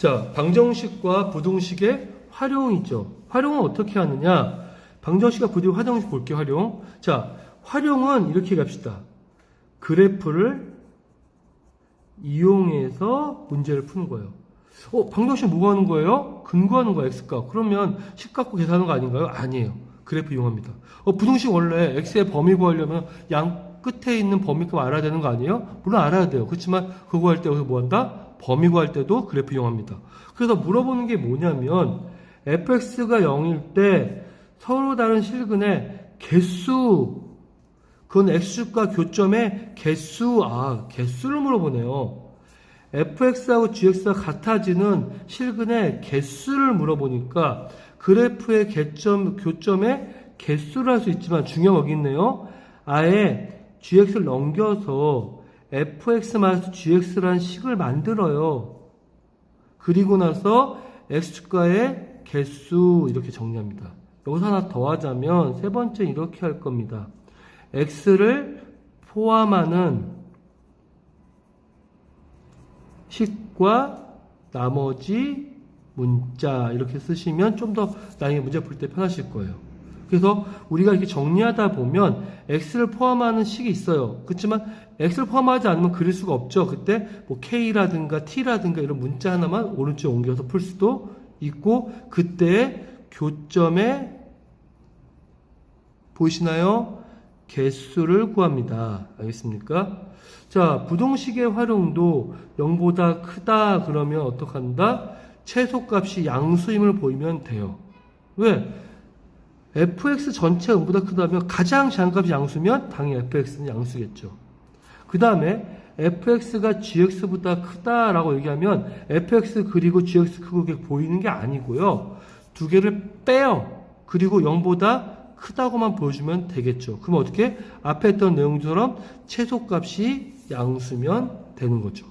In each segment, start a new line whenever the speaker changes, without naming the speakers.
자, 방정식과 부등식의 활용이죠. 활용은 어떻게 하느냐? 방정식과 부등식 활용식 볼게요, 활용. 자, 활용은 이렇게 갑시다. 그래프를 이용해서 문제를 푸는 거예요. 어, 방정식 뭐가 하는 거예요? 근거하는 거야, x값. 그러면 식 갖고 계산하는 거 아닌가요? 아니에요. 그래프 이용합니다. 어, 부등식 원래 x의 범위 구하려면 양 끝에 있는 범위값 알아야 되는 거 아니에요? 물론 알아야 돼요. 그렇지만 그거 할 때 여기서 뭐 한다? 범위 구할 때도 그래프 이용합니다. 그래서 물어보는 게 뭐냐면 fx가 0일 때 서로 다른 실근의 개수 그건 x축과 교점의 개수 아 개수를 물어보네요. fx하고 gx가 같아지는 실근의 개수를 물어보니까 그래프의 개점, 교점의 개수를 할 수 있지만 중요한 거 있네요. 아예 gx를 넘겨서 fx-gx라는 식을 만들어요. 그리고 나서 x축과의 개수 이렇게 정리합니다. 여기서 하나 더 하자면 세 번째 이렇게 할 겁니다. x를 포함하는 식과 나머지 문자 이렇게 쓰시면 좀 더 나중에 문제 풀 때 편하실 거예요. 그래서 우리가 이렇게 정리하다 보면 x를 포함하는 식이 있어요. 그렇지만 x를 포함하지 않으면 그릴 수가 없죠. 그때 뭐 k라든가 t라든가 이런 문자 하나만 오른쪽에 옮겨서 풀 수도 있고 그때 교점에 보이시나요? 개수를 구합니다. 알겠습니까? 자, 부동식의 활용도 0보다 크다 그러면 어떡한다? 최소값이 양수임을 보이면 돼요. 왜? Fx 전체가 0보다 크다면 가장 작은 양수면 당연히 fx는 양수겠죠. 그 다음에 fx가 gx보다 크다라고 얘기하면 fx 그리고 gx 크고 그게 보이는 게 아니고요. 두 개를 빼요. 그리고 0보다 크다고만 보여주면 되겠죠. 그럼 어떻게? 앞에 했던 내용처럼 최소값이 양수면 되는 거죠.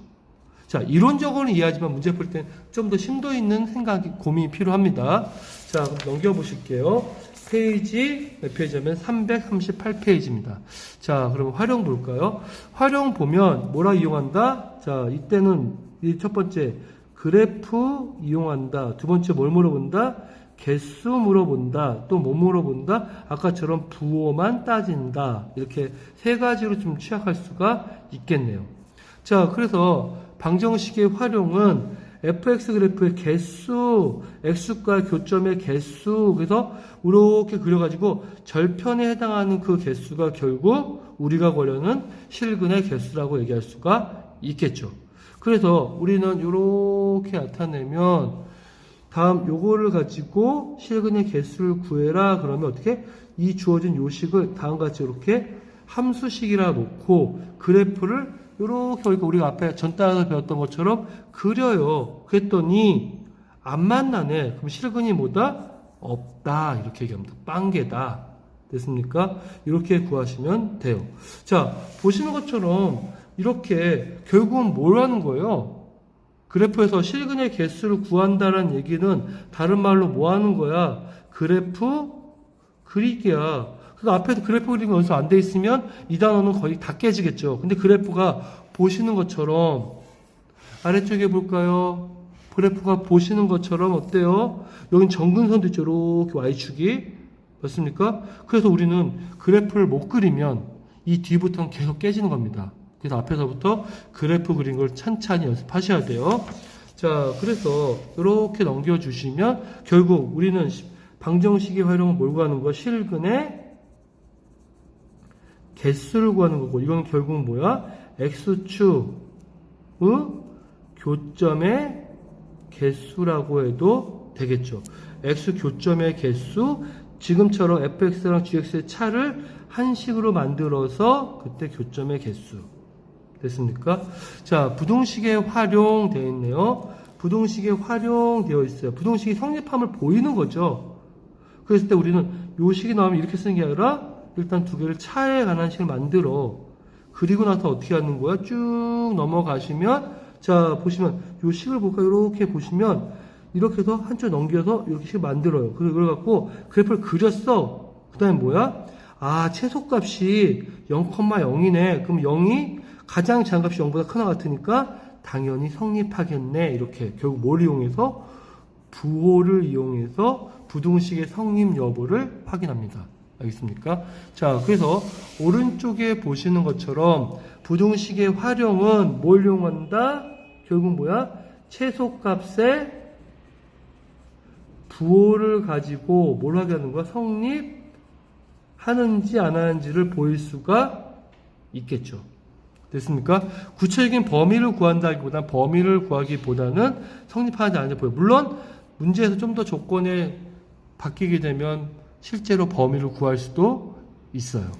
자, 이론적으로는 이해하지만 문제 풀때좀더 심도 있는 생각이, 고민이 필요합니다. 자, 그럼 넘겨보실게요. 페이지, 몇 페이지냐면 338페이지입니다. 자, 그러면 활용 볼까요? 활용 보면 뭐라 이용한다? 자, 이때는 이 첫 번째, 그래프 이용한다. 두 번째, 뭘 물어본다? 개수 물어본다. 또 뭐 물어본다? 아까처럼 부호만 따진다. 이렇게 세 가지로 좀 취약할 수가 있겠네요. 자, 그래서 방정식의 활용은 fx 그래프의 개수, x과 교점의 개수, 그래서 이렇게 그려가지고 절편에 해당하는 그 개수가 결국 우리가 보려는 실근의 개수라고 얘기할 수가 있겠죠. 그래서 우리는 이렇게 나타내면 다음 요거를 가지고 실근의 개수를 구해라 그러면 어떻게 이 주어진 요식을 다음과 같이 이렇게 함수식이라 놓고 그래프를 이렇게 그러니까 우리가 앞에 전단에서 배웠던 것처럼 그려요. 그랬더니 안 만나네. 그럼 실근이 뭐다? 없다. 이렇게 얘기합니다. 빵개다. 됐습니까? 이렇게 구하시면 돼요. 자, 보시는 것처럼 이렇게 결국은 뭘 하는 거예요? 그래프에서 실근의 개수를 구한다는 얘기는 다른 말로 뭐 하는 거야? 그래프 그리기야. 그 앞에서 그래프 그리는 연습 안돼 있으면 이 단어는 거의 다 깨지겠죠. 근데 그래프가 보시는 것처럼 아래쪽에 볼까요? 그래프가 보시는 것처럼 어때요? 여긴 정근선도 있죠. 이렇게 Y축이. 맞습니까? 그래서 우리는 그래프를 못 그리면 이 뒤부터는 계속 깨지는 겁니다. 그래서 앞에서부터 그래프 그린 걸 찬찬히 연습하셔야 돼요. 자, 그래서 이렇게 넘겨주시면 결국 우리는 방정식의 활용은 뭘 구하는 거? 실근의 개수를 구하는 거고 이건 결국은 뭐야? x축의 교점의 개수라고 해도 되겠죠. x 교점의 개수 지금처럼 fx랑 gx의 차를 한식으로 만들어서 그때 교점의 개수 됐습니까? 자, 부동식에 활용되어 있네요. 부동식에 활용되어 있어요. 부동식이 성립함을 보이는 거죠. 그랬을 때 우리는 요 식이 나오면 이렇게 쓰는 게 아니라 일단 두 개를 차에 관한 식을 만들어. 그리고 나서 어떻게 하는 거야? 쭉 넘어가시면 자 보시면 요 식을 볼까요? 이렇게 보시면 이렇게 해서 한쪽 넘겨서 이렇게 식을 만들어요. 그걸 갖고 그래프를 그렸어. 그 다음에 뭐야? 아 최소값이 0,0이네. 그럼 0이 가장 작은 값이 0보다 크나 같으니까 당연히 성립하겠네. 이렇게 결국 뭘 이용해서 부호를 이용해서 부동식의 성립 여부를 확인합니다. 알겠습니까? 자, 그래서 오른쪽에 보시는 것처럼 부동식의 활용은 뭘 이용한다? 결국 뭐야? 최소값의 부호를 가지고 뭘 하게 하는 거야? 성립하는지 안 하는지를 보일 수가 있겠죠. 됐습니까? 구체적인 범위를 구한다기보다 범위를 구하기보다는 성립하는지 안 하는지 보여. 물론 문제에서 좀 더 조건에 바뀌게 되면 실제로 범위를 구할 수도 있어요.